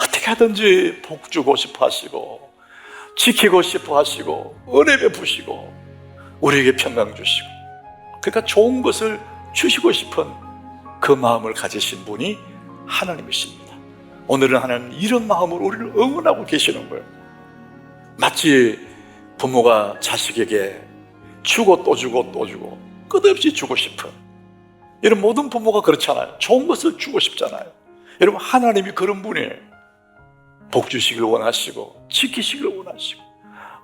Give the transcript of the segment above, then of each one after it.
어떻게 하든지 복 주고 싶어 하시고 지키고 싶어 하시고 은혜 베푸시고 우리에게 평강 주시고 그러니까 좋은 것을 주시고 싶은 그 마음을 가지신 분이 하나님이십니다. 오늘은 하나님 이런 마음으로 우리를 응원하고 계시는 거예요. 마치 부모가 자식에게 주고 또 주고 또 주고 끝없이 주고 싶은 이런 모든 부모가 그렇잖아요. 좋은 것을 주고 싶잖아요. 여러분 하나님이 그런 분이에요. 복 주시길 원하시고 지키시길 원하시고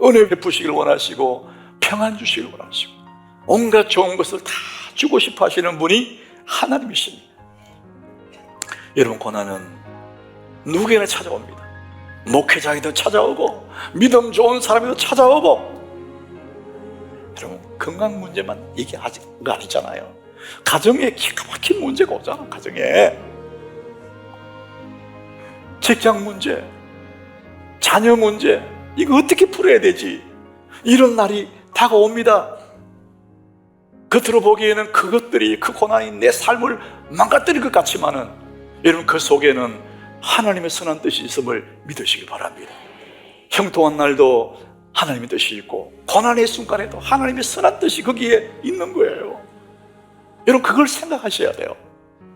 은혜 베푸시길 원하시고 평안 주시길 원하시고 온갖 좋은 것을 다 주고 싶어 하시는 분이 하나님이십니다. 여러분 고난은 누구에나 찾아옵니다. 목회자에도 찾아오고 믿음 좋은 사람에도 찾아오고 여러분 건강 문제만 얘기하는 거 아니잖아요. 가정에 기가 막힌 문제가 오잖아. 가정에 직장 문제, 자녀 문제, 이거 어떻게 풀어야 되지? 이런 날이 다가옵니다. 겉으로 보기에는 그것들이 그 고난이 내 삶을 망가뜨릴 것 같지만은 여러분 그 속에는 하나님의 선한 뜻이 있음을 믿으시기 바랍니다. 형통한 날도 하나님의 뜻이 있고 고난의 순간에도 하나님의 선한 뜻이 거기에 있는 거예요. 여러분 그걸 생각하셔야 돼요.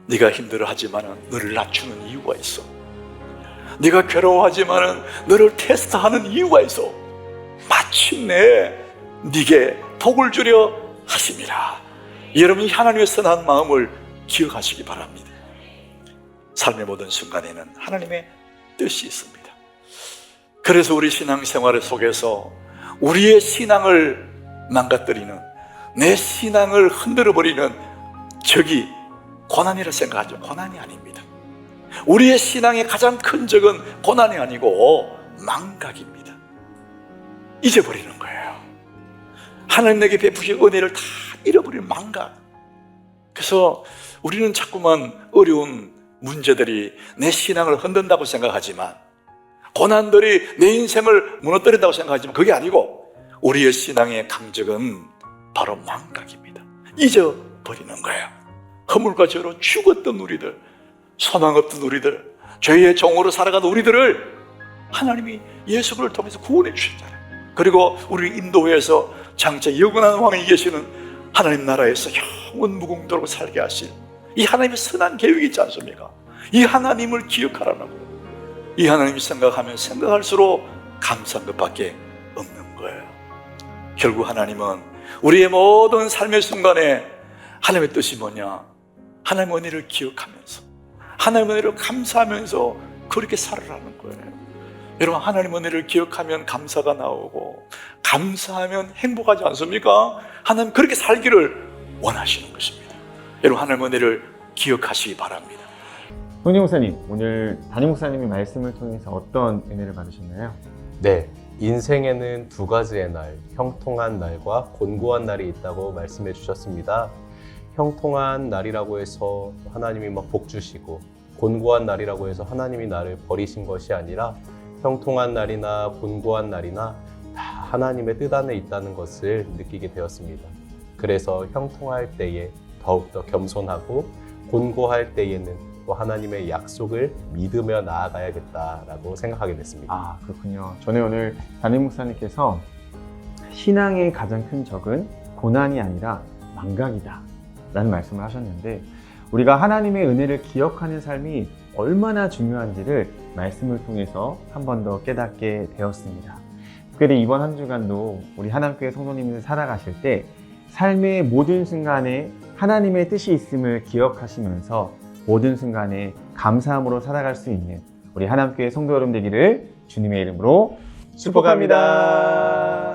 네가 힘들어하지만은 너를 낮추는 이유가 있어. 네가 괴로워하지만은 너를 테스트하는 이유가 있어. 마침내 네게 복을 주려 하심이라. 여러분이 하나님의 선한 마음을 기억하시기 바랍니다. 삶의 모든 순간에는 하나님의 뜻이 있습니다. 그래서 우리 신앙생활 속에서 우리의 신앙을 망가뜨리는 내 신앙을 흔들어 버리는 적이 고난이라 생각하죠. 고난이 아닙니다. 우리의 신앙의 가장 큰 적은 고난이 아니고 망각입니다. 잊어버리는 거예요. 하나님 내게 베푸신 은혜를 다 잃어버리는 망각. 그래서 우리는 자꾸만 어려운 문제들이 내 신앙을 흔든다고 생각하지만 고난들이 내 인생을 무너뜨린다고 생각하지만 그게 아니고 우리의 신앙의 강적은 바로 망각입니다. 잊어버리는 거예요. 허물과 죄로 죽었던 우리들, 소망 없던 우리들, 죄의 종으로 살아가는 우리들을 하나님이 예수를 통해서 구원해 주셨잖아요. 그리고 우리 인도에서 장차 영원한 왕이 계시는 하나님 나라에서 영원 무궁도록 살게 하실 이 하나님의 선한 계획이 있지 않습니까? 이 하나님을 기억하라는. 이 하나님 생각하면 생각할수록 감사한 것밖에 없는 거예요. 결국 하나님은 우리의 모든 삶의 순간에 하나님의 뜻이 뭐냐? 하나님의 은혜를 기억하면서 하나님의 은혜를 감사하면서 그렇게 살아라는 거예요. 여러분 하나님의 은혜를 기억하면 감사가 나오고 감사하면 행복하지 않습니까? 하나님 그렇게 살기를 원하시는 것입니다. 여러분 하나님의 은혜를 기억하시기 바랍니다. 손희 목사님, 오늘 담임 목사님의 말씀을 통해서 어떤 은혜를 받으셨나요? 네, 인생에는 두 가지의 날, 형통한 날과 곤고한 날이 있다고 말씀해 주셨습니다. 형통한 날이라고 해서 하나님이 막 복 주시고, 곤고한 날이라고 해서 하나님이 나를 버리신 것이 아니라 형통한 날이나 곤고한 날이나 다 하나님의 뜻 안에 있다는 것을 느끼게 되었습니다. 그래서 형통할 때에 더욱더 겸손하고 곤고할 때에는 또 하나님의 약속을 믿으며 나아가야겠다라고 생각하게 됐습니다. 아, 그렇군요. 저는 오늘 담임 목사님께서 신앙의 가장 큰 적은 고난이 아니라 망각이다. 라는 말씀을 하셨는데, 우리가 하나님의 은혜를 기억하는 삶이 얼마나 중요한지를 말씀을 통해서 한 번 더 깨닫게 되었습니다. 특별히 이번 한 주간도 우리 하나님교회 성도님들 살아가실 때 삶의 모든 순간에 하나님의 뜻이 있음을 기억하시면서 모든 순간에 감사함으로 살아갈 수 있는 우리 하나님교회 성도 여러분 되기를 주님의 이름으로 축복합니다.